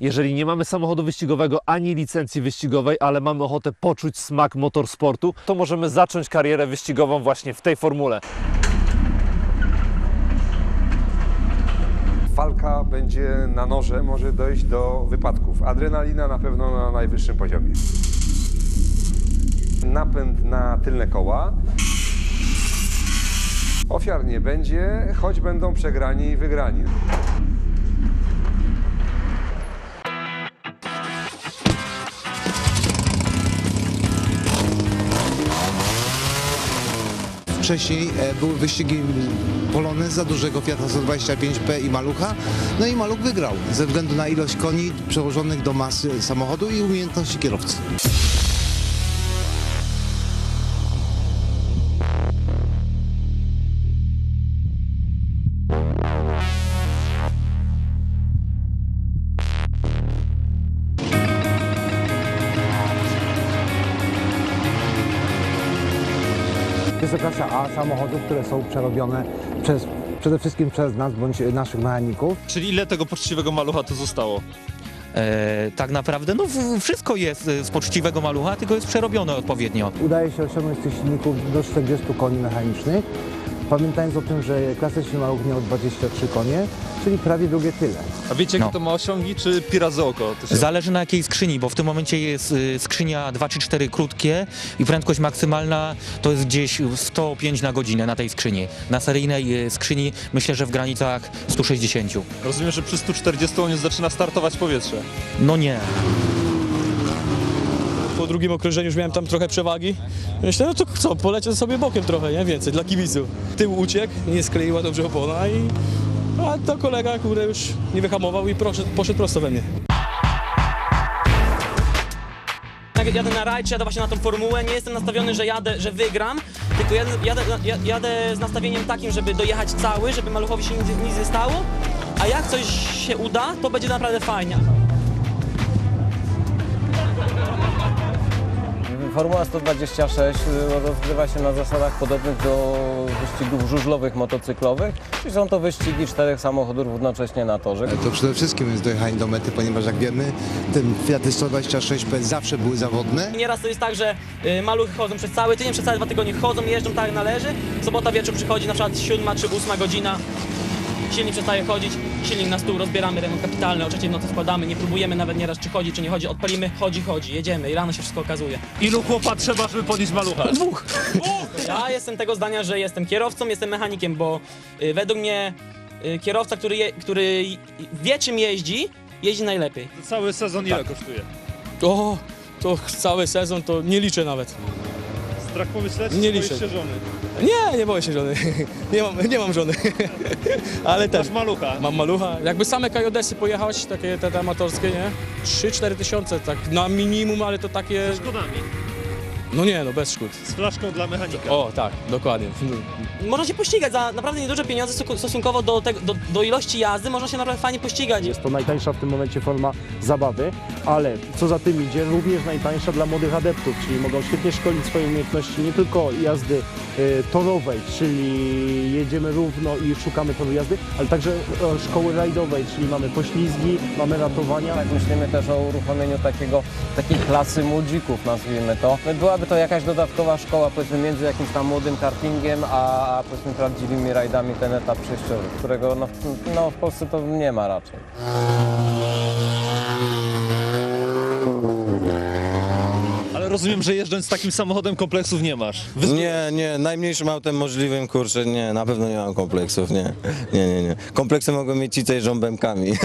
Jeżeli nie mamy samochodu wyścigowego ani licencji wyścigowej, ale mamy ochotę poczuć smak motorsportu, to możemy zacząć karierę wyścigową właśnie w tej formule. Walka będzie na noże, może dojść do wypadków. Adrenalina na pewno na najwyższym poziomie. Napęd na tylne koła. Ofiar nie będzie, choć będą przegrani i wygrani. Wcześniej e, były wyścigi Polonez za dużego Fiata 125P i Malucha. No i Maluch wygrał ze względu na ilość koni przełożonych do masy samochodu i umiejętności kierowcy. Jest to klasa A samochodów, które są przerobione przez, przede wszystkim przez nas bądź naszych mechaników. Czyli ile tego poczciwego malucha tu zostało? E, tak naprawdę no, wszystko jest e, z poczciwego malucha, tylko jest przerobione odpowiednio. Udaje się osiągnąć tych silników do 40 koni mechanicznych. Pamiętając o tym, że klasyczny maluch miał 23 konie, czyli prawie drugie tyle. A wiecie, jakie No. to ma osiągi, czy pira za oko? Się... Zależy na jakiej skrzyni, bo w tym momencie jest y, skrzynia 2 czy 4 krótkie i prędkość maksymalna to jest gdzieś 105 na godzinę na tej skrzyni. Na seryjnej y, skrzyni myślę, że w granicach 160. Rozumiem, że przy 140 on już zaczyna startować powietrze. No nie. Po drugim okrążeniu już miałem tam trochę przewagi. Myślę, no to co, polecę sobie bokiem trochę, nie? Więcej, dla kibiców. Tył uciekł, nie skleiła dobrze opona i... A to kolega, który już nie wyhamował i proszedł, poszedł prosto we mnie. Jak jadę na rajd, jadę właśnie na tą formułę, nie jestem nastawiony, że jadę, że wygram, tylko jadę, jadę, ja- jadę z nastawieniem takim, żeby dojechać cały, żeby maluchowi się nic, nic nie stało, a jak coś się uda, to będzie naprawdę fajnie. Formuła 126 rozgrywa się na zasadach podobnych do wyścigów żużlowych motocyklowych, czyli są to wyścigi czterech samochodów równocześnie na torze. To przede wszystkim jest dojechanie do mety, ponieważ jak wiemy, ten Fiaty 126P zawsze były zawodne. Nieraz to jest tak, że y, maluchy chodzą przez cały tydzień, przez całe dwa tygodnie chodzą, jeżdżą tak jak należy, sobota wieczór przychodzi na przykład siódma czy ósma godzina, silnik przestaje chodzić, silnik na stół, rozbieramy remont kapitalny, o trzeciej w nocy wkładamy, nie próbujemy nawet nieraz czy chodzi, czy nie chodzi, odpalimy, chodzi, chodzi, jedziemy i rano się wszystko okazuje. Ilu chłopa trzeba, żeby podnieść malucha? Dwóch. Ja jestem tego zdania, że jestem kierowcą, jestem mechanikiem, bo y, według mnie y, kierowca, który, je, który wie czym jeździ, jeździ najlepiej. Cały sezon ile kosztuje? O, to cały sezon to nie liczę nawet. Pomyśleć, Nie boisz liczę. się żony. Nie, nie boję się żony. Nie mam, nie mam żony. Ale też. Masz malucha. Mam malucha. Jakby same kajodesy pojechać, takie te, te amatorskie, nie? 3-4 tysiące, tak na minimum, ale to takie... Szkodami. No nie, no bez szkód. Z flaszką dla mechanika. O, tak, dokładnie. Można się pościgać za naprawdę nieduże pieniądze stosu- stosunkowo do, tego, do, do ilości jazdy, można się naprawdę fajnie pościgać. Jest to najtańsza w tym momencie forma zabawy, ale co za tym idzie, również najtańsza dla młodych adeptów, czyli mogą świetnie szkolić swoje umiejętności nie tylko jazdy y, torowej, czyli jedziemy równo i szukamy toru jazdy, ale także e, szkoły rajdowej, czyli mamy poślizgi, mamy ratowania. Tak myślimy też o uruchomieniu takiego, takiej klasy młodzików, nazwijmy to. Byłaby to jakaś dodatkowa szkoła, powiedzmy między jakimś tam młodym kartingiem, a a powiedzmy prawdziwymi rajdami ten etap przejściowy, którego no, w- no, w Polsce to nie ma raczej. Ale rozumiem, że jeżdżąc z takim samochodem kompleksów nie masz. Nie, nie, najmniejszym autem możliwym, kurczę, nie, na pewno nie mam kompleksów, nie, nie, nie, nie. Kompleksy mogą mieć ci, co jeżdżą bębkami.